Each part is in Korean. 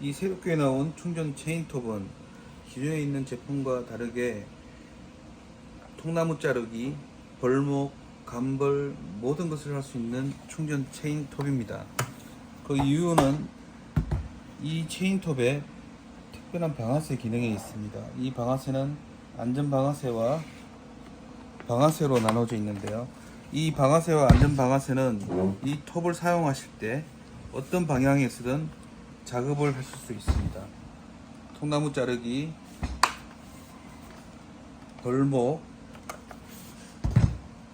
이 새롭게 나온 충전 체인 톱은 기존에 있는 제품과 다르게 통나무 자르기, 벌목, 감벌 모든 것을 할 수 있는 충전 체인 톱입니다. 그 이유는 이 체인 톱에 특별한 방아쇠 기능이 있습니다. 이 방아쇠는 안전 방아쇠와 방아쇠로 나눠져 있는데요. 이 방아쇠와 안전 방아쇠는 이 톱을 사용하실 때 어떤 방향에서든 작업을 하실 수 있습니다. 통나무 자르기, 벌목,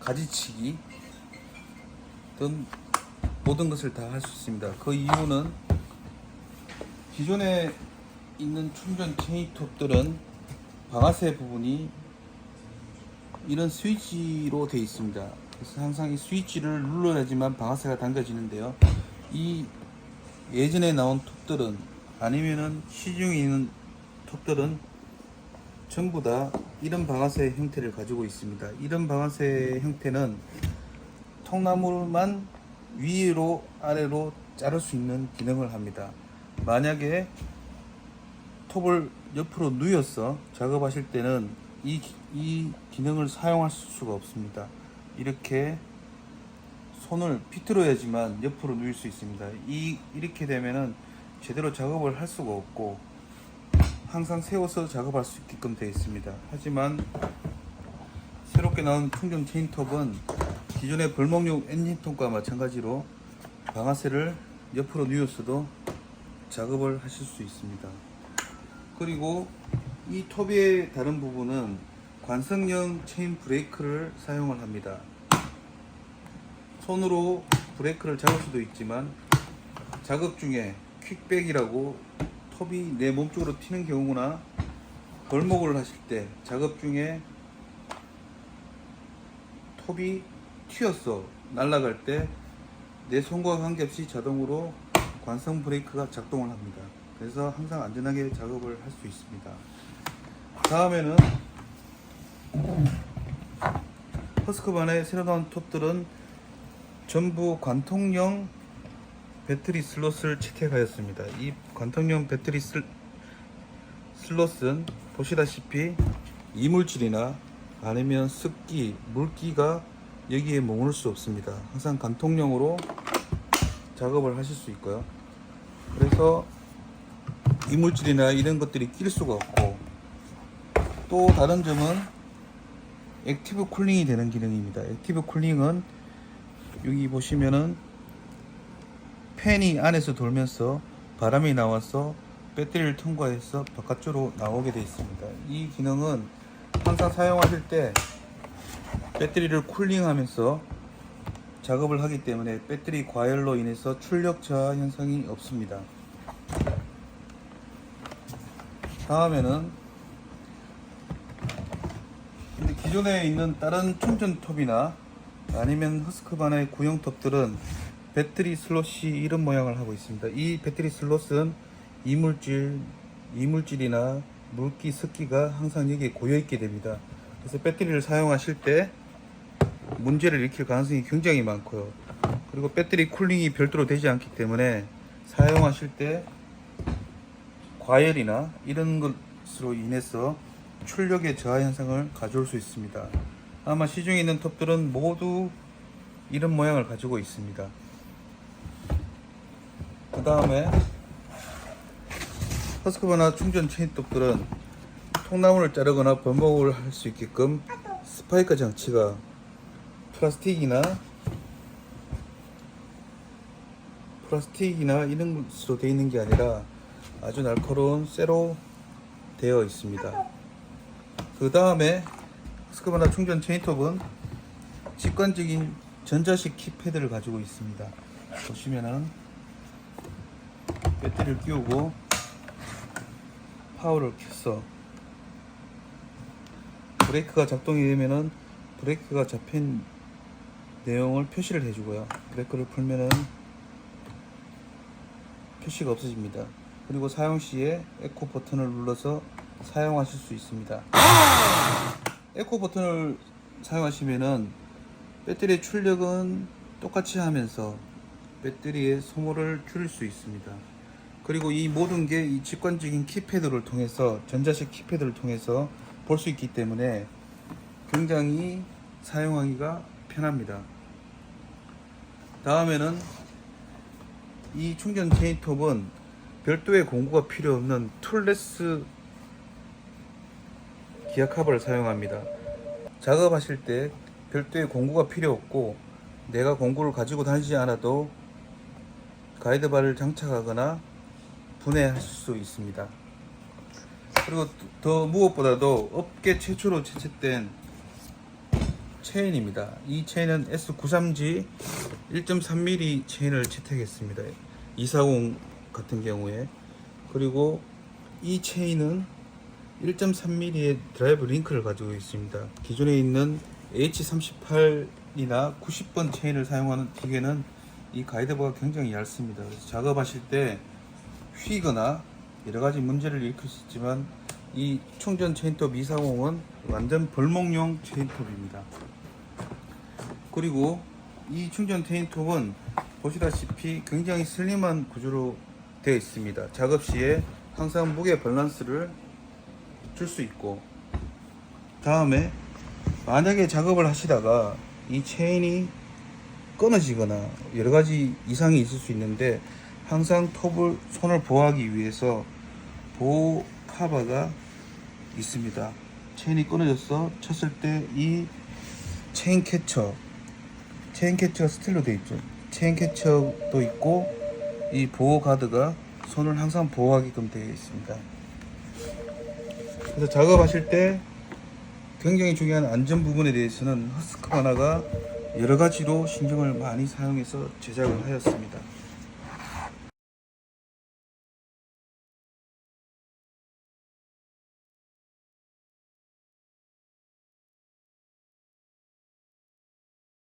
가지치기 등 모든 것을 다 할 수 있습니다. 그 이유는 기존에 있는 충전 체인톱들은 방아쇠 부분이 이런 스위치로 되어 있습니다. 그래서 항상 이 스위치를 눌러야지만 방아쇠가 당겨지는데요. 이 예전에 나온 톱들은 아니면은 시중에 있는 톱들은 전부 다 이런 방아쇠 형태를 가지고 있습니다. 이런 방아쇠 형태는 통나무만 위로 아래로 자를 수 있는 기능을 합니다. 만약에 톱을 옆으로 누여서 작업하실 때는 이, 기- 이 기능을 사용할 수가 없습니다. 이렇게 손을 비틀어야지만 옆으로 누일 수 있습니다. 이, 이렇게 되면은 제대로 작업을 할 수가 없고 항상 세워서 작업할 수 있게끔 되어 있습니다. 하지만 새롭게 나온 충전 체인톱은 기존의 벌목용 엔진톱과 마찬가지로 방아쇠를 옆으로 누였어도 작업을 하실 수 있습니다. 그리고 이 톱의 다른 부분은 관성형 체인 브레이크를 사용을 합니다. 손으로 브레이크를 잡을 수도 있지만 작업 중에 퀵백이라고 톱이 내 몸쪽으로 튀는 경우나 벌목을 하실 때 작업 중에 톱이 튀었어 날아갈 때 내 손과 관계없이 자동으로 관성 브레이크가 작동을 합니다. 그래서 항상 안전하게 작업을 할 수 있습니다. 다음에는 허스크반의 새로 나온 톱들은 전부 관통형 배터리 슬롯을 채택하였습니다. 이 관통형 배터리 슬, 슬롯은 보시다시피 이물질이나 아니면 습기, 물기가 여기에 머물 수 없습니다. 항상 관통형으로 작업을 하실 수 있고요. 그래서 이물질이나 이런 것들이 낄 수가 없고 또 다른 점은 액티브 쿨링이 되는 기능입니다. 액티브 쿨링은 여기 보시면은 팬이 안에서 돌면서 바람이 나와서 배터리를 통과해서 바깥쪽으로 나오게 되어 있습니다. 이 기능은 항상 사용하실 때 배터리를 쿨링하면서 작업을 하기 때문에 배터리 과열로 인해서 출력 저하 현상이 없습니다. 다음에는 기존에 있는 다른 충전 톱이나 아니면 허스크반의 구형 톱들은 배터리 슬롯이 이런 모양을 하고 있습니다. 이 배터리 슬롯은 이물질, 이물질이나 물기, 습기가 항상 여기에 고여 있게 됩니다. 그래서 배터리를 사용하실 때 문제를 일으킬 가능성이 굉장히 많고요. 그리고 배터리 쿨링이 별도로 되지 않기 때문에 사용하실 때 과열이나 이런 것으로 인해서 출력의 저하 현상을 가져올 수 있습니다. 아마 시중에 있는 톱들은 모두 이런 모양을 가지고 있습니다. 그 다음에 허스크바나 충전 체인톱들은 통나무를 자르거나 번목을 할 수 있게끔 스파이크 장치가 플라스틱이나 플라스틱이나 이런 것으로 되어 있는 게 아니라 아주 날카로운 쇠로 되어 있습니다. 그 다음에 스크바나 충전 체인톱은 직관적인 전자식 키패드를 가지고 있습니다. 보시면은 배터리를 끼우고 파워를 켜서 브레이크가 작동이 되면은 브레이크가 잡힌 내용을 표시를 해주고요. 브레이크를 풀면은 표시가 없어집니다. 그리고 사용 시에 에코 버튼을 눌러서 사용하실 수 있습니다. 에코 버튼을 사용하시면은 배터리의 출력은 똑같이 하면서 배터리의 소모를 줄일 수 있습니다. 그리고 이 모든 게 이 직관적인 키패드를 통해서 전자식 키패드를 통해서 볼 수 있기 때문에 굉장히 사용하기가 편합니다. 다음에는 이 충전 체인톱은 별도의 공구가 필요 없는 툴레스 기아 카바를 사용합니다. 작업하실 때 별도의 공구가 필요 없고 내가 공구를 가지고 다니지 않아도 가이드바를 장착하거나 분해할 수 있습니다. 그리고 더 무엇보다도 업계 최초로 채택된 체인입니다. 이 체인은 S93G 1.3mm 체인을 채택했습니다. 240 같은 경우에 그리고 이 체인은 1.3mm의 드라이브 링크를 가지고 있습니다. 기존에 있는 H38이나 90번 체인을 사용하는 기계는 이 가이드바가 굉장히 얇습니다. 작업하실 때 휘거나 여러 가지 문제를 일으킬 수 있지만 이 충전 체인톱 240은 완전 벌목용 체인톱입니다. 그리고 이 충전 체인톱은 보시다시피 굉장히 슬림한 구조로 되어 있습니다. 작업 시에 항상 무게 밸런스를 줄 수 있고 다음에 만약에 작업을 하시다가 이 체인이 끊어지거나 여러 가지 이상이 있을 수 있는데 항상 톱을 손을 보호하기 위해서 보호 카바가 있습니다. 체인이 끊어져서 쳤을 때 이 체인 캐쳐 체인 캐쳐가 스틸로 되어 있죠. 체인 캐쳐도 있고 이 보호 가드가 손을 항상 보호하게끔 되어 있습니다. 그래서 작업하실 때 굉장히 중요한 안전 부분에 대해서는 허스크바나가 여러 가지로 신경을 많이 사용해서 제작을 하였습니다.